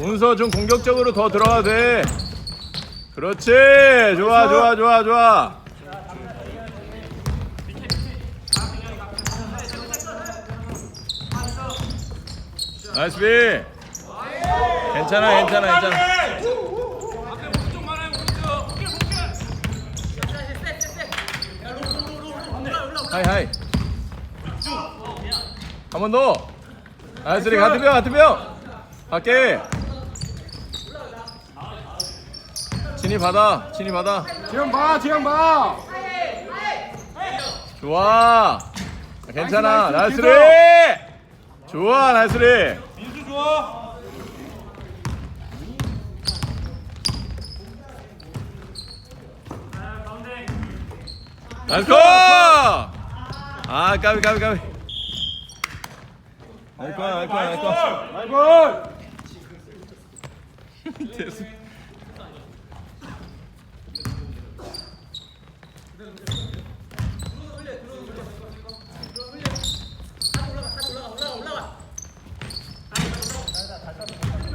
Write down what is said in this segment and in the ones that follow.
운서 좀 공격적으로 더 들어가도 돼. 그렇지. 좋아, 좋아, 좋아, 좋아. 나이스 비. 괜찮아, 괜찮아, 괜찮아. 하이, 하이. 한 번 더. 나이스 리 같은 병, 같은 병. 갈게. 진이 받아, 진이 받아. 지영 봐, 지영 봐. 좋아. 괜찮아. 나이스, 나이스 나이스, 리. 좋아, 나이스 리. 민수 좋아. 나이스 컷! 아, 까비, 까비, 까비. 나이스 컷, 나이스 컷, 나이스 컷. 마이볼. 됐어.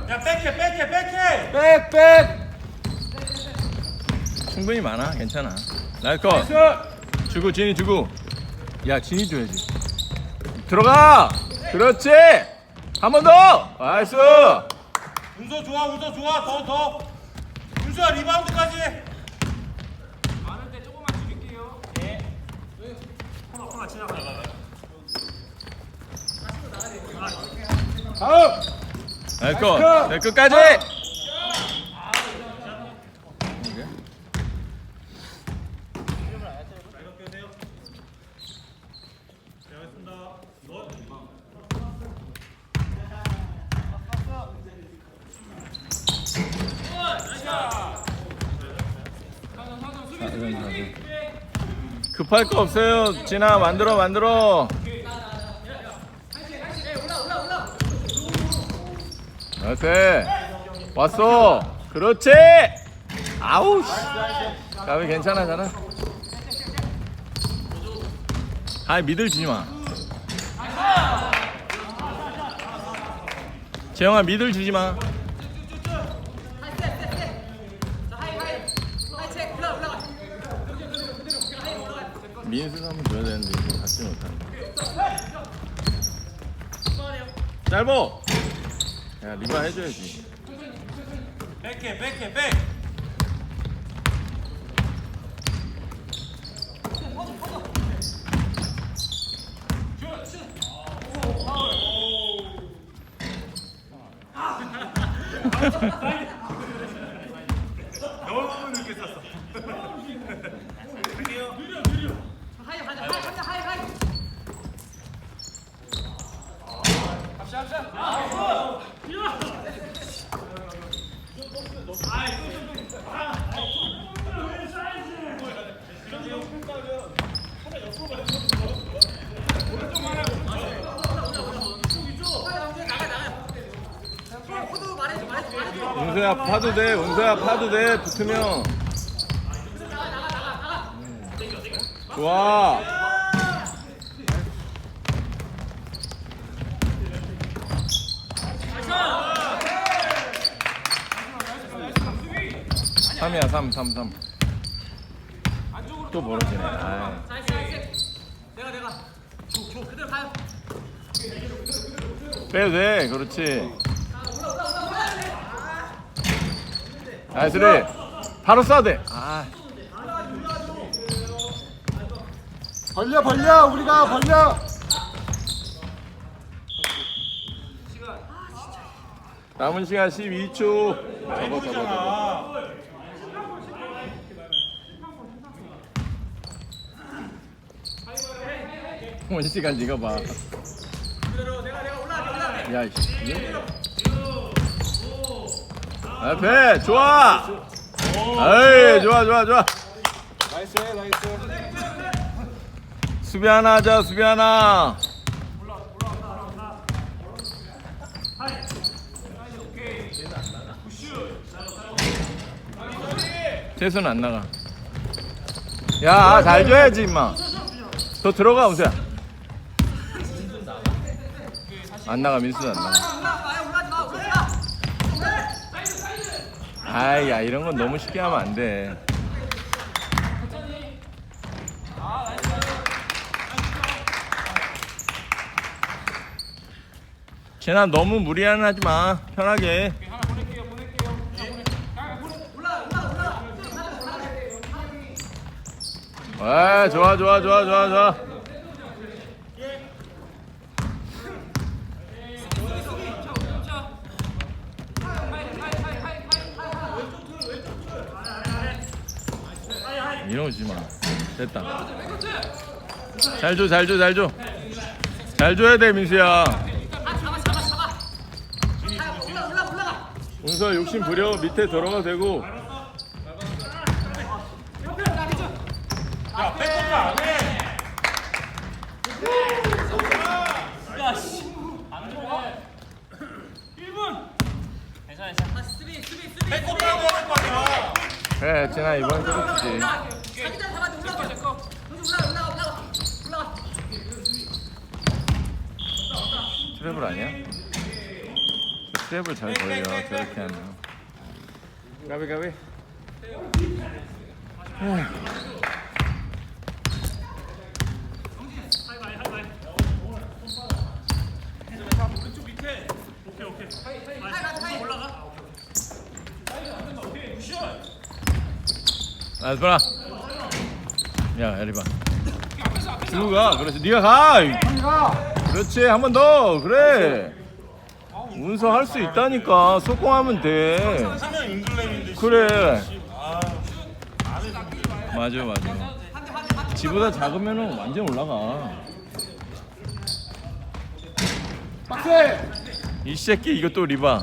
야, 백해, 백해, 백해. 백, 백. 충분히 많아. 괜찮아. 나이스 컷. 나이스. 주고, 진이 주고. 야, 진이 줘야지. 들어가! 그렇지! 한 번 더! 나이스! 운서 좋아, 운서 좋아. 더, 더. 운수야 리바운드까지. 많은데 조금만 줄일게요. 예. 다음. 컷. 나이스! 네, 끝까지! 급할 거 없어요. 진아 만들어 만들어. 나이스. 왔어. 그렇지. 아우. 씨. 가비 괜찮아 괜찮아. 아 미들 주지 마. 재영아 미들 주지 마. 민수 한번 줘야 되는데 이거 갖지 못하네. 짧어. 야 리바 해줘야지. 백해, 백해, 백. 너무 늦게 쐈어. 은서야 파도 돼. 은서야 파도 돼. 붙으면. 좋아. 삼이야삼삼삼또 멀어지네. 아이. 빼도 돼. 그렇지. 나이스리. 바로 쏴야 돼. 아. 벌려, 벌려. 우리가 벌려. 남은 시간 12초. 접어 접어 접어. 원 시간 네가 봐. 야 이씨. 앞에 좋아. 에이 좋아 좋아 좋아. 나이스, 나이스. 수비 하나 하자 수비 하나. 재수는 안 나가. 야, 잘 줘야지, 임마. 더 들어가, 우세야. 안 나가, 민수는 안 나가. 아야 이런 건 너무 쉽게 하면 안 돼. 쟤나 너무 무리하는 하지 마. 편하게. 아 좋아 좋아 좋아 좋아 좋아. 이러지 마. 됐다. 잘 줘, 잘 줘, 잘 줘. 잘 줘야 돼, 민수야. 은서 욕심 부려 밑에 들어가도 되고. 백업을 하고 하는 거 아니야 그래, 진아 이번 끊어주지. 트래블 아니야? 저 트래블 잘 걸려 저렇게 하면. 가비 가비. 나이스 봐라. 야, 봐. 들고 가. 그렇지. 네가 가. 그렇지. 한 번 더. 그래. 운서 할 수 있다니까. 속공하면 돼. 그래. 아 맞아, 맞아. 지보다 작으면은 완전 올라가. 빡세! 이 새끼 이거 또 리바.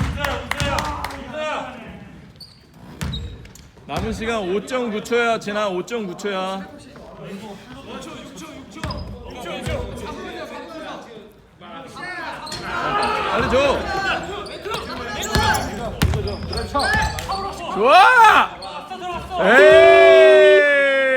우세야 우세야 우세야 남은 시간 5.9초야. 지나 5.9초야. 빨리 줘. 좋아. 에이.